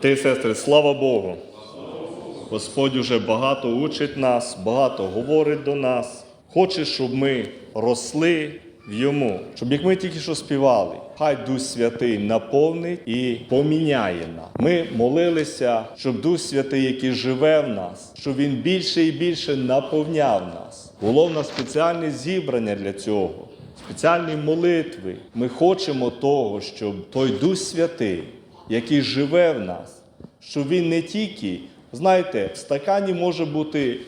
Ти, сестри, слава Богу. Господь уже багато учить нас, багато говорить до нас. Хоче, щоб ми росли в йому, щоб як ми тільки що співали, хай Дух Святий наповнить і поміняє нас. Ми молилися, щоб Дух Святий, який живе в нас, щоб він більше і більше наповняв нас. Було в нас спеціальне зібрання для цього, спеціальні молитви. Ми хочемо того, щоб той Дух Святий, який живе в нас, що він не тільки, знаєте, в стакані може бути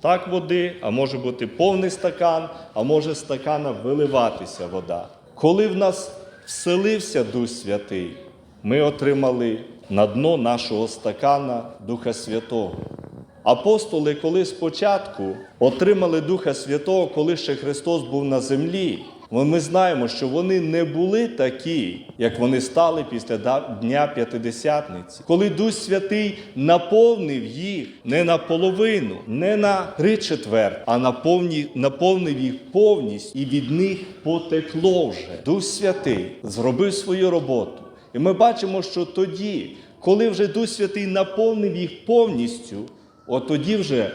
так води, а може бути повний стакан, а може з стакана виливатися вода. Коли в нас вселився Дух Святий, ми отримали на дно нашого стакана Духа Святого. Апостоли, коли спочатку отримали Духа Святого, коли ще Христос був на землі, ми знаємо, що вони не були такі, як вони стали після Дня П'ятидесятниці. Коли Дух Святий наповнив їх не на половину, не на три четверть, а наповнив їх повністю, і від них потекло вже. Дух Святий зробив свою роботу. І ми бачимо, що тоді, коли вже Дух Святий наповнив їх повністю, от тоді вже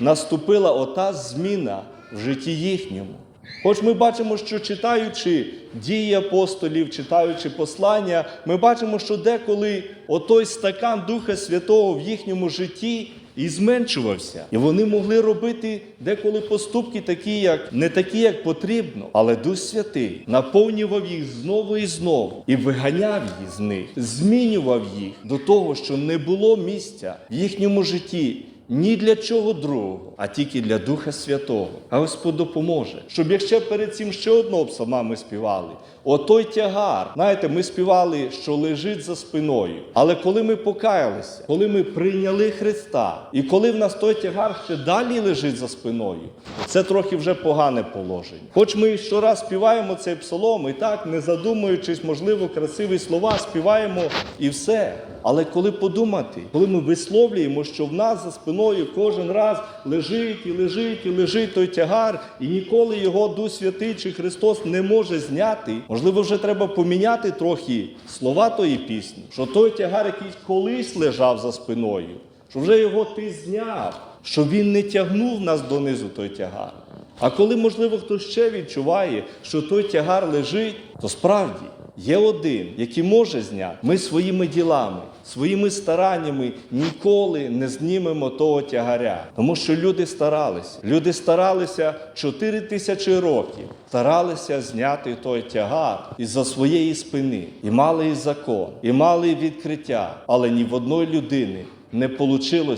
наступила ота зміна в житті їхньому. Хоч ми бачимо, що читаючи дії апостолів, читаючи послання, ми бачимо, що деколи отой стакан Духа Святого в їхньому житті і зменшувався. І вони могли робити деколи поступки такі, як не такі, як потрібно. Але Дух Святий наповнював їх знову і знову і виганяв їх з них, змінював їх до того, що не було місця в їхньому житті ні для чого другого, а тільки для Духа Святого. А Господь допоможе, щоб якщо перед цим ще одного псалма ми співали, отой тягар. Знаєте, ми співали, що лежить за спиною. Але коли ми покаялися, коли ми прийняли Христа, і коли в нас той тягар ще далі лежить за спиною, це трохи вже погане положення. Хоч ми щораз співаємо цей псалом, і так, не задумуючись, можливо, красиві слова, співаємо і все. Але коли подумати, коли ми висловлюємо, що в нас за спиною кожен раз лежить і лежить і лежить той тягар, і ніколи його Дух Святий чи Христос не може зняти, можливо, вже треба поміняти трохи слова тої пісні, що той тягар, який колись лежав за спиною, що вже його ти зняв, що він не тягнув нас донизу той тягар. А коли, можливо, хтось ще відчуває, що той тягар лежить, то справді є один, який може зняти. Ми своїми ділами, своїми стараннями ніколи не знімемо того тягаря. Тому що люди старалися. Люди старалися 4 тисячі років, старалися зняти той тягар із-за своєї спини. І мали і закон, і мали і відкриття, але ні в одної людини не вийшло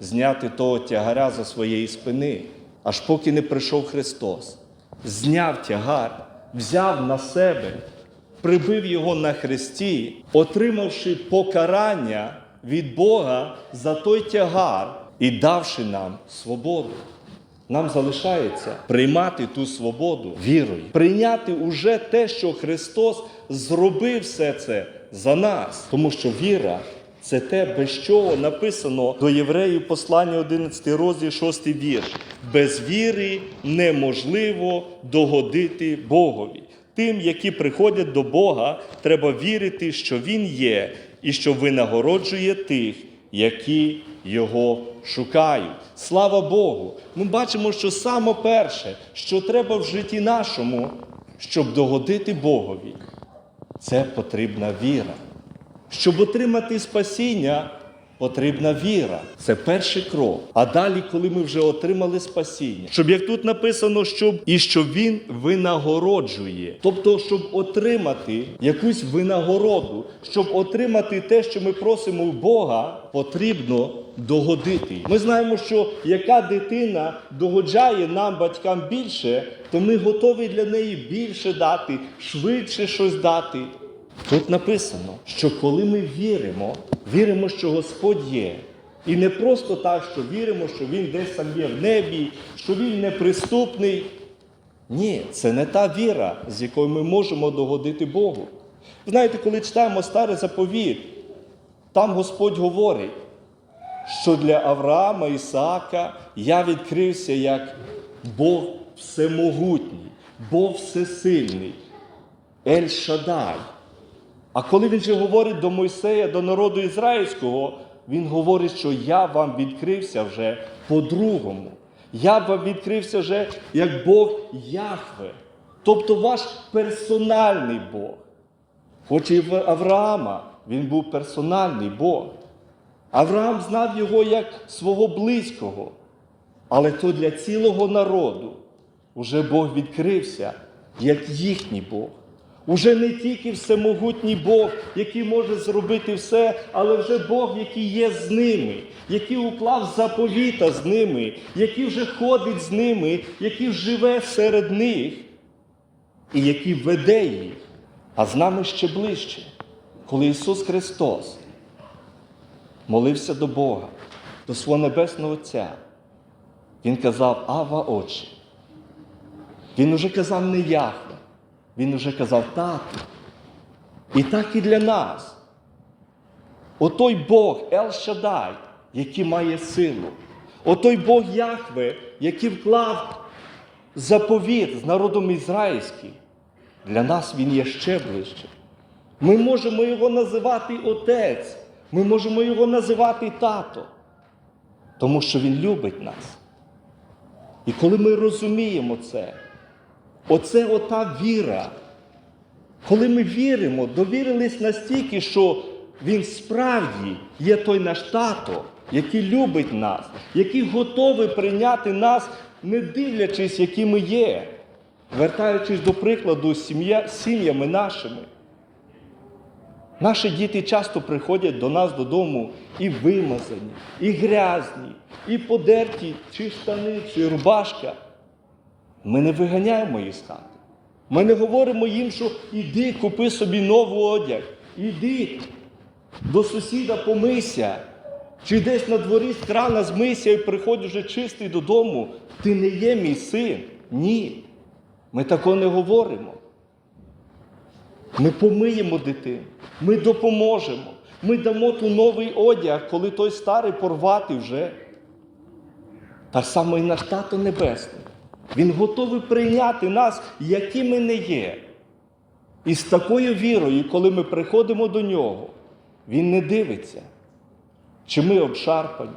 зняти того тягаря за своєї спини аж поки не прийшов Христос, зняв тягар, взяв на себе, прибив його на хресті, отримавши покарання від Бога за той тягар і давши нам свободу. Нам залишається приймати ту свободу вірою, прийняти уже те, що Христос зробив все це за нас, тому що віра це те, без чого написано до євреїв послання 11 розділ 6 вірш. Без віри неможливо догодити Богові. Тим, які приходять до Бога, треба вірити, що Він є, і що винагороджує тих, які його шукають. Слава Богу! Ми бачимо, що саме перше, що треба в житті нашому, щоб догодити Богові, це потрібна віра. Щоб отримати спасіння, потрібна віра. Це перший крок. А далі, коли ми вже отримали спасіння, щоб як тут написано, щоб і що він винагороджує. Тобто, щоб отримати якусь винагороду, щоб отримати те, що ми просимо у Бога, потрібно догодити. Ми знаємо, що яка дитина догоджає нам, батькам більше, то ми готові для неї більше дати, швидше щось дати. Тут написано, що коли ми віримо, віримо, що Господь є. І не просто так, що віримо, що Він десь там є в небі, що Він неприступний. Ні, це не та віра, з якою ми можемо догодити Богу. Знаєте, коли читаємо старий заповіт, там Господь говорить, що для Авраама Ісаака я відкрився як Бог всемогутній, Бог всесильний, Ель Шадай. А коли він же говорить до Мойсея, до народу ізраїльського, він говорить, що я вам відкрився вже по-другому. Я вам відкрився вже як Бог Яхве, тобто ваш персональний Бог. Хоч і в Авраама він був персональний Бог. Авраам знав його як свого близького, але то для цілого народу уже Бог відкрився як їхній Бог. Уже не тільки всемогутній Бог, який може зробити все, але вже Бог, який є з ними, який уклав заповіта з ними, який вже ходить з ними, який живе серед них і який веде їх, а з нами ще ближче, коли Ісус Христос молився до Бога, до свого Небесного Отця. Він казав Ава Отче. Він уже казав не Яхве, він уже казав тату. І так і для нас. Отой Бог Ел Шадай, який має силу. Отой Бог Яхве, який вклав заповіт з народом ізраїльським. Для нас він є ще ближче. Ми можемо його називати Отець, ми можемо його називати тато, тому що Він любить нас. І коли ми розуміємо це, оце ота віра. Коли ми віримо, довірились настільки, що Він справді є той наш тато, який любить нас, який готовий прийняти нас, не дивлячись, які ми є, вертаючись до прикладу з сім'ями нашими. Наші діти часто приходять до нас додому і вимазані, і грязні, і подерті, чи штани, чи рубашка. Ми не виганяємо їх з хати. Ми не говоримо їм, що іди, купи собі новий одяг, іди до сусіда помийся, чи десь на дворі з крана змийся і приходь вже чистий додому. Ти не є мій син. Ні. Ми такого не говоримо. Ми помиємо дитину, ми допоможемо, ми дамо ту новий одяг, коли той старий порвати вже. Так само і наш тато Небесний. Він готовий прийняти нас, які ми не є. І з такою вірою, коли ми приходимо до нього, він не дивиться, чи ми обшарпані,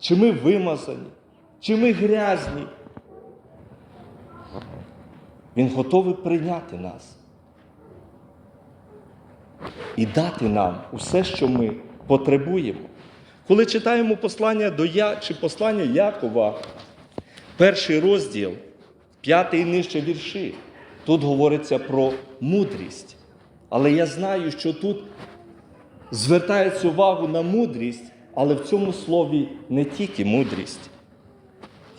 чи ми вимазані, чи ми грязні. Він готовий прийняти нас і дати нам усе, що ми потребуємо. Коли читаємо послання до Я чи послання Якова, перший розділ, п'ятий і нижче вірші, тут говориться про мудрість. Але я знаю, що тут звертається увагу на мудрість, але в цьому слові не тільки мудрість.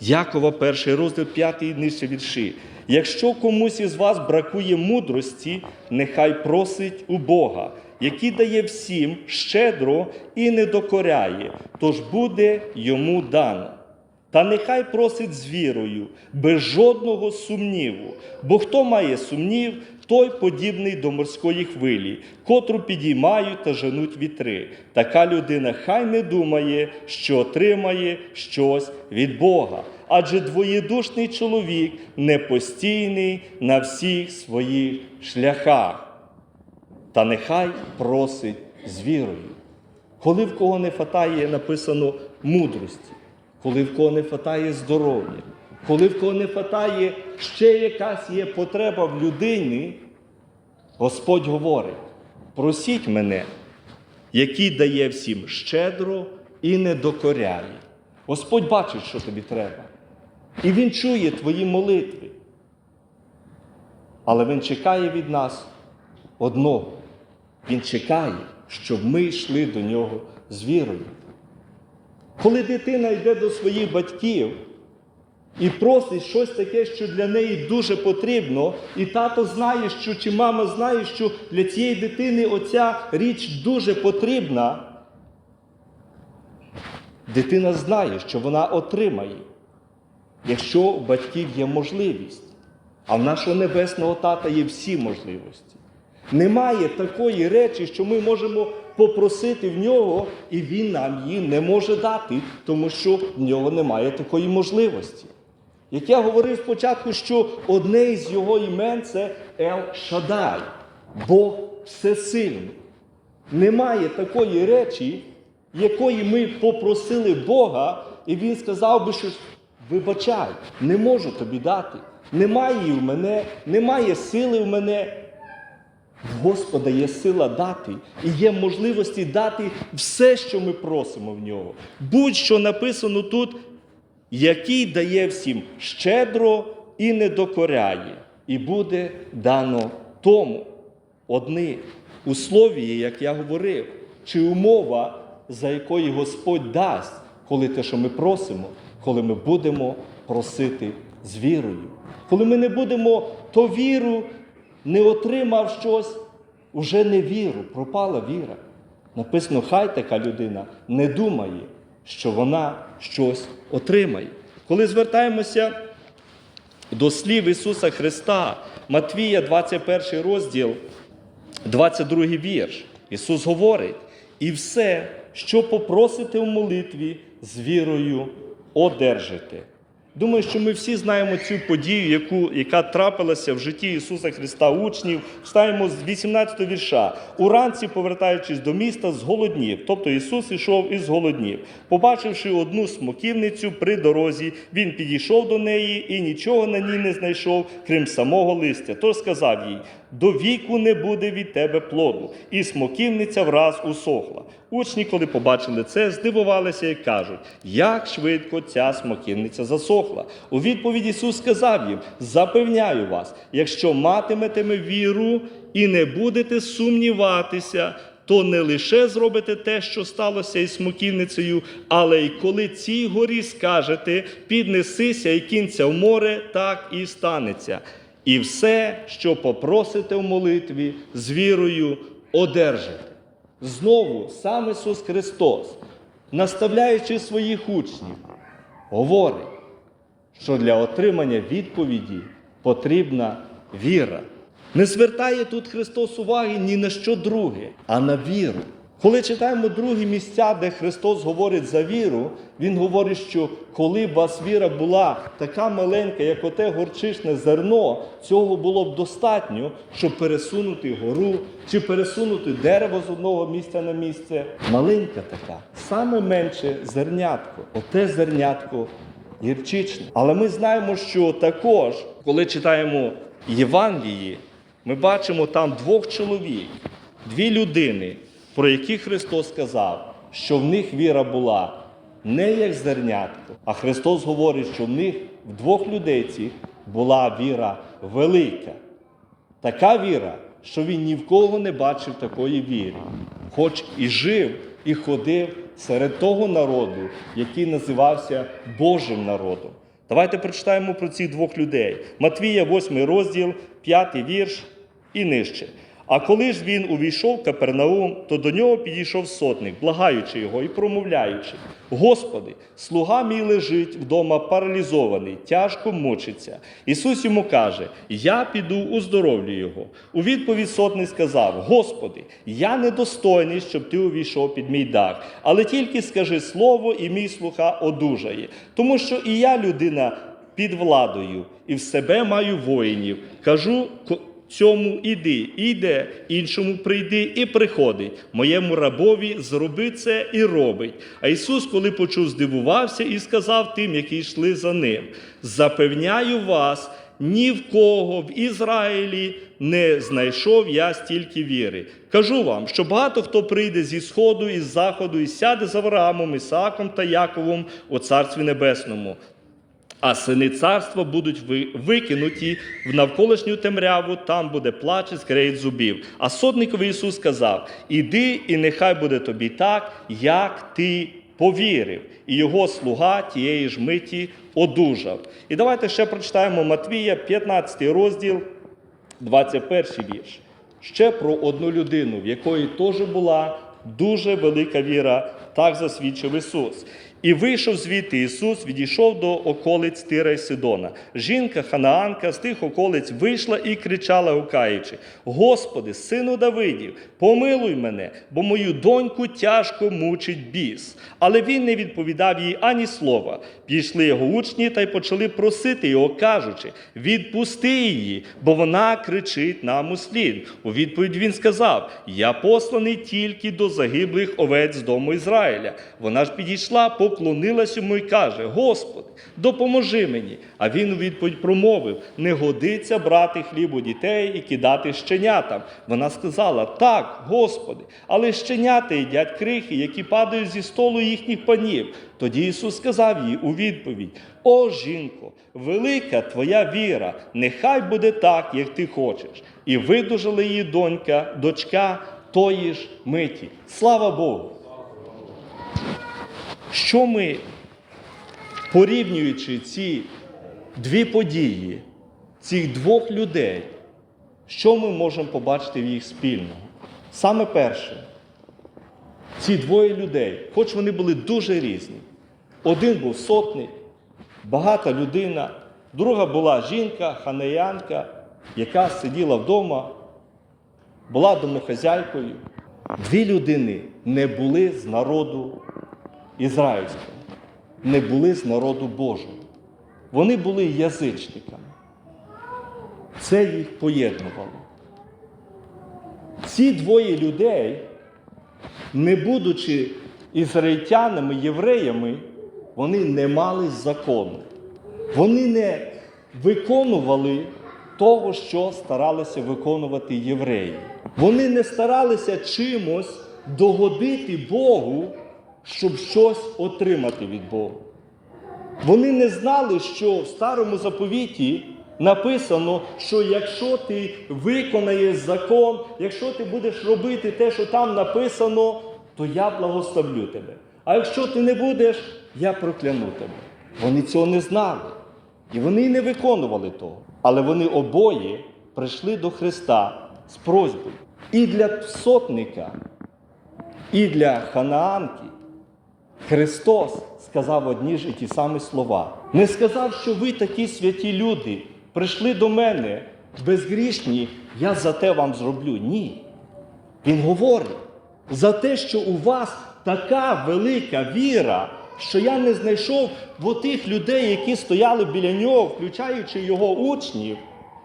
Якова, перший розділ, п'ятий і нижче вірші. Якщо комусь із вас бракує мудрості, нехай просить у Бога, який дає всім щедро і не докоряє, тож буде йому дано. Та нехай просить з вірою, без жодного сумніву, бо хто має сумнів, той подібний до морської хвилі, котру підіймають та женуть вітри. Така людина хай не думає, що отримає щось від Бога. Адже двоєдушний чоловік непостійний на всіх своїх шляхах. Та нехай просить з вірою. Коли в кого не фатає, написано мудрості, коли в кого не фатає здоров'я, коли в кого не фатає ще якась є потреба в людині, Господь говорить: просіть мене, який дає всім щедро і не докоряє. Господь бачить, що тобі треба. І Він чує твої молитви. Але Він чекає від нас одного. Він чекає, щоб ми йшли до нього з вірою. Коли дитина йде до своїх батьків і просить щось таке, що для неї дуже потрібно, і тато знає, що чи мама знає, що для цієї дитини оця річ дуже потрібна, дитина знає, що вона отримає, якщо у батьків є можливість. А в нашого небесного тата є всі можливості. Немає такої речі, що ми можемо попросити в нього, і він нам її не може дати, тому що в нього немає такої можливості. Як я говорив спочатку, що одне із його імен це Ел Шадай, Бог всесильний. Немає такої речі, якої ми попросили Бога, і Він сказав би, що вибачай, не можу тобі дати. Немає в мене, немає сили в мене. В Господа є сила дати, і є можливості дати все, що ми просимо в нього. Будь-що написано тут, який дає всім щедро і не докоряє, і буде дано тому. Одни условії, як я говорив, чи умова, за якої Господь дасть, коли те, що ми просимо, коли ми будемо просити з вірою. Коли ми не будемо то віру, не отримав щось, уже не віру, пропала віра. Написано, хай така людина не думає, що вона щось отримає. Коли звертаємося до слів Ісуса Христа, Матвія, 21 розділ, 22 вірш. Ісус говорить: і все, що попросите в молитві, з вірою одержите. Думаю, що ми всі знаємо цю подію, яку, яка трапилася в житті Ісуса Христа учнів. Встаємо з 18 вірша. Уранці, повертаючись до міста, зголоднів. Тобто Ісус ішов і зголоднів. Побачивши одну смоківницю при дорозі, Він підійшов до неї і нічого на ній не знайшов, крім самого листя. Тож сказав їй: до віку не буде від тебе плоду. І смоківниця враз усохла. Учні, коли побачили це, здивувалися і кажуть, як швидко ця смоківниця засохла. У відповідь Ісус сказав їм: Запевняю вас, якщо матиметеме віру і не будете сумніватися, то не лише зробите те, що сталося із смоківницею, але й коли цій горі скажете, піднесися і кінця в море, так і станеться. І все, що попросите в молитві, з вірою одержите. Знову сам Ісус Христос, наставляючи своїх учнів, говорить, що для отримання відповіді потрібна віра. Не звертає тут Христос уваги ні на що друге, а на віру. Коли читаємо другі місця, де Христос говорить за віру, Він говорить, що коли б вас віра була така маленька, як оте горчичне зерно, цього було б достатньо, щоб пересунути гору чи пересунути дерево з одного місця на місце. Маленька така, саме менше зернятко. Оте зернятко гірчичне. Але ми знаємо, що також, коли читаємо Євангелії, ми бачимо там двох чоловік, дві людини, про які Христос сказав, що в них віра була не як зернятко, а Христос говорить, що в них в двох людей цих була віра велика. Така віра, що він ні в кого не бачив такої віри, хоч і жив, і ходив серед того народу, який називався Божим народом. Давайте прочитаємо про цих двох людей. Матвія, 8 розділ, 5 вірш і нижче. А коли ж він увійшов Капернаум, то до нього підійшов сотник, благаючи його і промовляючи: Господи, слуга мій лежить вдома паралізований, тяжко мучиться. Ісус йому каже: Я піду уздоровлю його. У відповідь сотник сказав: Господи, я недостойний, щоб ти увійшов під мій дах, але тільки скажи слово, і мій слуха одужає. Тому що і я людина під владою, і в себе маю воїнів. Кажу. Цьому іди, іде, іншому прийди і приходить. Моєму рабові зроби це і робить. А Ісус, коли почув, здивувався і сказав тим, які йшли за ним: Запевняю вас, ні в кого в Ізраїлі не знайшов я стільки віри. Кажу вам, що багато хто прийде зі сходу і з заходу, і сяде з Авраамом, Ісааком та Яковом у Царстві Небесному. А сини царства будуть викинуті в навколишню темряву, там буде плач і скрегіт зубів. А сотникові Ісус сказав: Іди, і нехай буде тобі так, як ти повірив. І його слуга тієї ж миті одужав. І давайте ще прочитаємо Матвія, 15 розділ, 21 вірш. Ще про одну людину, в якої теж була дуже велика віра, так засвідчив Ісус. І вийшов звідти Ісус, відійшов до околиць Тира й Сидона. Жінка Ханаанка з тих околиць вийшла і кричала, гукаючи: Господи, сину Давидів, помилуй мене, бо мою доньку тяжко мучить біс. Але він не відповідав їй ані слова. Пішли його учні та й почали просити його, кажучи: Відпусти її, бо вона кричить нам у слід. У відповідь він сказав: Я посланий тільки до загиблих овець дому Ізраїля. Вона ж підійшла, поклонилась йому і каже: Господи, допоможи мені. А він у відповідь промовив: Не годиться брати хліб у дітей і кидати щенятам. Вона сказала: Так, Господи, але щенята їдять крихи, які падають зі столу їхніх панів. Тоді Ісус сказав їй у відповідь: О, жінко, велика твоя віра, нехай буде так, як ти хочеш. І видужала її донька, дочка тої ж миті. Слава Богу! Що ми, порівнюючи ці дві події, цих двох людей, що ми можемо побачити в їх спільного? Саме перше, ці двоє людей, хоч вони були дуже різні. Один був сотник, багата людина, друга була жінка, ханеянка, яка сиділа вдома, була домохазяйкою. Дві людини не були з народу ізраїльського, не були з народу Божого. Вони були язичниками. Це їх поєднувало. Ці двоє людей, не будучи ізраїльтянами, євреями, вони не мали закону. Вони не виконували того, що старалися виконувати євреї. Вони не старалися чимось догодити Богу, щоб щось отримати від Бога. Вони не знали, що в старому заповіті написано, що якщо ти виконаєш закон, якщо ти будеш робити те, що там написано, то я благословлю тебе. А якщо ти не будеш, я прокляну тебе. Вони цього не знали. І вони не виконували того. Але вони обоє прийшли до Христа з просьбою. І для сотника, і для ханаанки Христос сказав одні ж і ті самі слова. Не сказав, що ви такі святі люди, прийшли до мене безгрішні, я за те вам зроблю. Ні. Він говорить за те, що у вас така велика віра, що я не знайшов тих людей, які стояли біля нього, включаючи його учнів,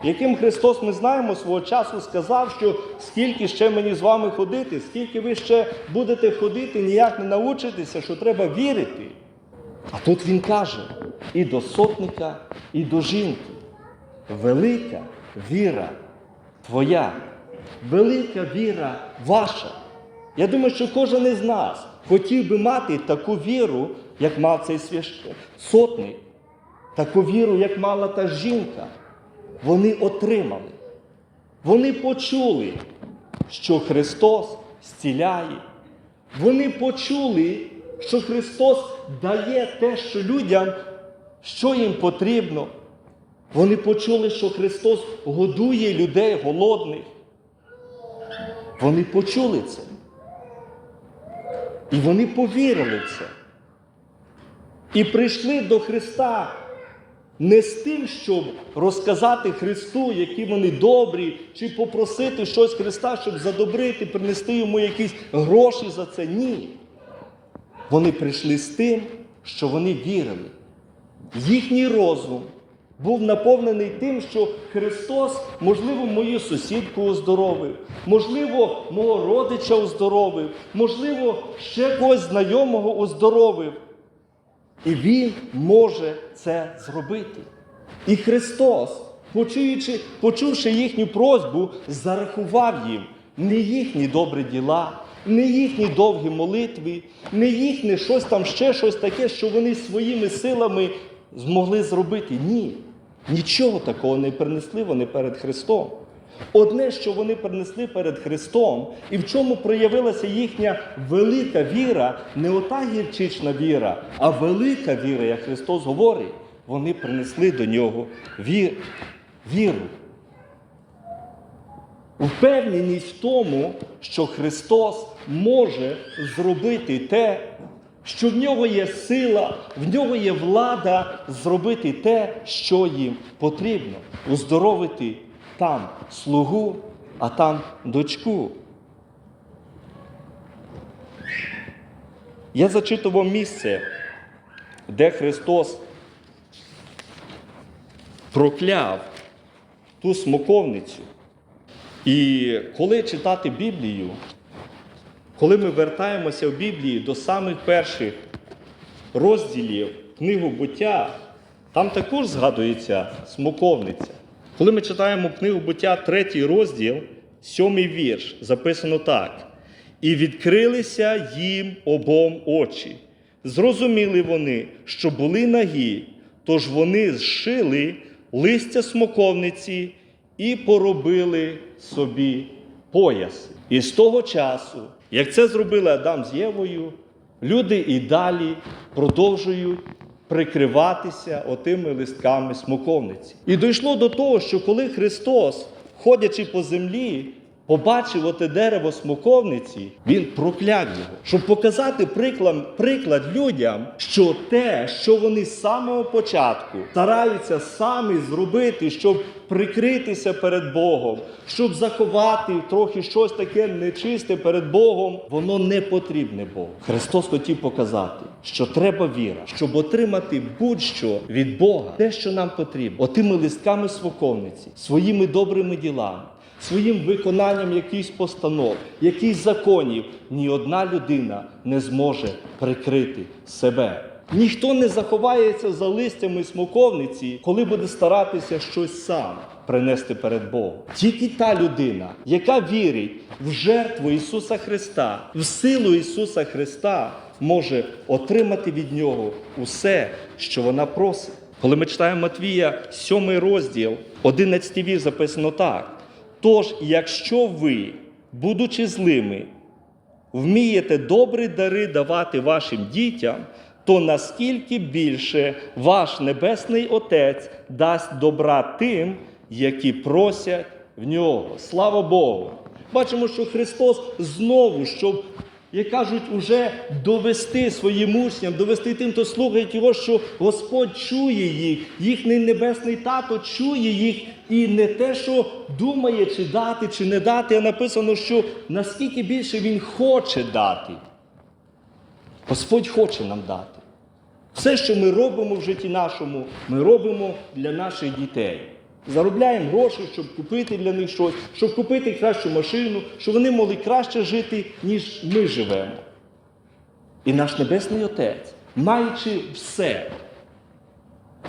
яким Христос, ми знаємо, свого часу сказав, що скільки ще мені з вами ходити, скільки ви ще будете ходити, ніяк не научитеся, що треба вірити. А тут він каже і до сотника, і до жінки. Велика віра твоя, велика віра ваша. Я думаю, що кожен із нас хотів би мати таку віру, як мав цей сотник, таку віру, як мала та жінка. Вони отримали. Вони почули, що Христос зціляє. Вони почули, що Христос дає те, що людям, що їм потрібно. Вони почули, що Христос годує людей голодних. Вони почули це. І вони повірили в це. І прийшли до Христа не з тим, щоб розказати Христу, які вони добрі, чи попросити щось Христа, щоб задобрити, принести йому якісь гроші за це. Ні. Вони прийшли з тим, що вони вірили. Їхній розум був наповнений тим, що Христос, можливо, мою сусідку оздоровив, можливо, мого родича оздоровив, можливо, ще когось знайомого оздоровив. І Він може це зробити. І Христос, почуючи, почувши їхню просьбу, зарахував їм не їхні добрі діла, не їхні довгі молитви, не їхнє щось там ще щось таке, що вони своїми силами змогли зробити. Ні. Нічого такого не принесли вони перед Христом. Одне, що вони принесли перед Христом, і в чому проявилася їхня велика віра, не ота гірчична віра, а велика віра, як Христос говорить, вони принесли до нього вір, віру. Впевненість в тому, що Христос може зробити те, що в нього є сила, в нього є влада зробити те, що їм потрібно, уздоровити там слугу, а там дочку. Я зачитував місце, де Христос прокляв ту смоковницю. І коли читати Біблію, коли ми вертаємося в Біблії до самих перших розділів книгу буття, там також згадується смоковниця. Коли ми читаємо книгу буття, третій розділ, сьомий вірш, записано так. І відкрилися їм обом очі. Зрозуміли вони, що були нагі, тож вони зшили листя смоковниці і поробили собі пояси. І з того часу, як це зробили Адам з Євою, люди і далі продовжують прикриватися отими листками смоковниці. І дійшло до того, що коли Христос, ходячи по землі, побачив оте дерево смоковниці, він прокляв його, щоб показати приклад, приклад людям, що те, що вони з самого початку стараються самі зробити, щоб прикритися перед Богом, щоб заховати трохи щось таке нечисте перед Богом, воно не потрібне Богу. Христос хотів показати, що треба віра, щоб отримати будь-що від Бога, те, що нам потрібно, отими листками смоковниці, своїми добрими ділами своїм виконанням якихось постанов, якихось законів, ні одна людина не зможе прикрити себе. Ніхто не заховається за листями смоковниці, коли буде старатися щось сам принести перед Богом. Тільки та людина, яка вірить в жертву Ісуса Христа, в силу Ісуса Христа, може отримати від Нього усе, що вона просить. Коли ми читаємо Матвія, 7 розділ, 11 вірш записано так. Тож, якщо ви, будучи злими, вмієте добрі дари давати вашим дітям, то наскільки більше ваш Небесний Отець дасть добра тим, які просять в нього. Слава Богу! Бачимо, що Христос знову, щоб, як кажуть, уже довести своїм учням, довести тим, хто слухають його, що Господь чує їх, їхній небесний тато чує їх, і не те, що думає, чи дати, чи не дати, а написано, що наскільки більше Він хоче дати. Господь хоче нам дати. Все, що ми робимо в житті нашому, ми робимо для наших дітей. Заробляємо гроші, щоб купити для них щось, щоб купити кращу машину, щоб вони могли краще жити, ніж ми живемо. І наш Небесний Отець, маючи все,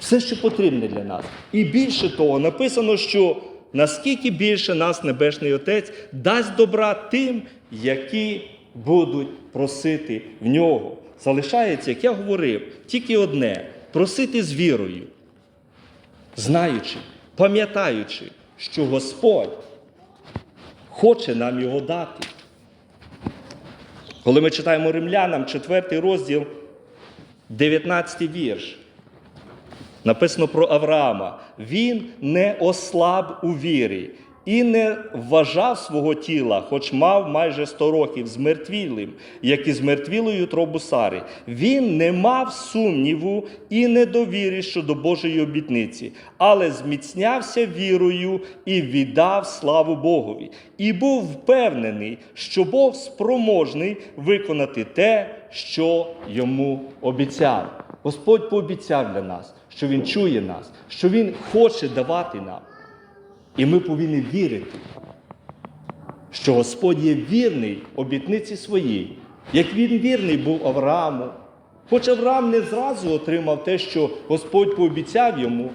все, що потрібне для нас. І більше того, написано, що наскільки більше нас Небесний Отець дасть добра тим, які будуть просити в нього. Залишається, як я говорив, тільки одне просити з вірою, знаючи, пам'ятаючи, що Господь хоче нам його дати. Коли ми читаємо римлянам, 4 розділ, 19 вірш. Написано про Авраама. Він не ослаб у вірі і не вважав свого тіла, хоч мав майже 100 років змертвілим, як і змертвілою тробу Сари. Він не мав сумніву і недовіри щодо Божої обітниці, але зміцнявся вірою і віддав славу Богові. І був впевнений, що Бог спроможний виконати те, що йому обіцяв. Господь пообіцяв для нас, що Він чує нас, що Він хоче давати нам. І ми повинні вірити, що Господь є вірний обітниці своїй, як він вірний був Аврааму. Хоч Авраам не зразу отримав те, що Господь пообіцяв йому,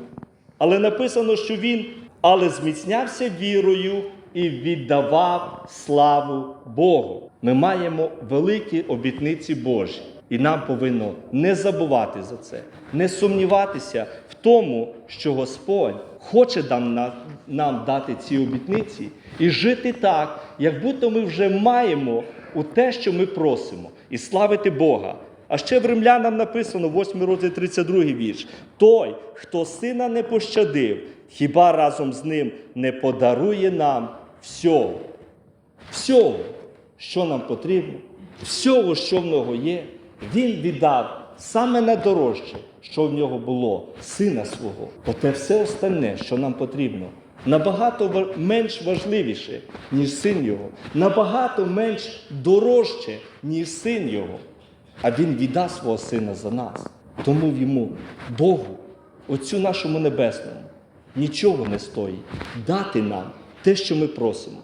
але написано, що він але зміцнявся вірою і віддавав славу Богу. Ми маємо великі обітниці Божі. І нам повинно не забувати за це, не сумніватися в тому, що Господь хоче нам, нам дати ці обітниці і жити так, як будто ми вже маємо у те, що ми просимо, і славити Бога. А ще в римлянам написано, 8 розділ 32 вірш. Той, хто сина не пощадив, хіба разом з ним не подарує нам всього, всього, що нам потрібно, всього, що в нього є. Він віддав саме найдорожче, що в нього було, сина свого. Проте все остальне, що нам потрібно, набагато менш важливіше, ніж син його, набагато менш дорожче, ніж син його. А він віддав свого сина за нас. Тому йому, Богу, Отцю нашому небесному, нічого не стоїть дати нам те, що ми просимо.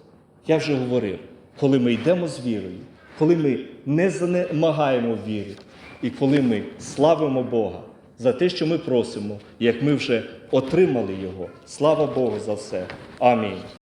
Я вже говорив, коли ми йдемо з вірою, коли ми не занемагаємо в вірі, і коли ми славимо Бога за те, що ми просимо, як ми вже отримали Його. Слава Богу за все. Амінь.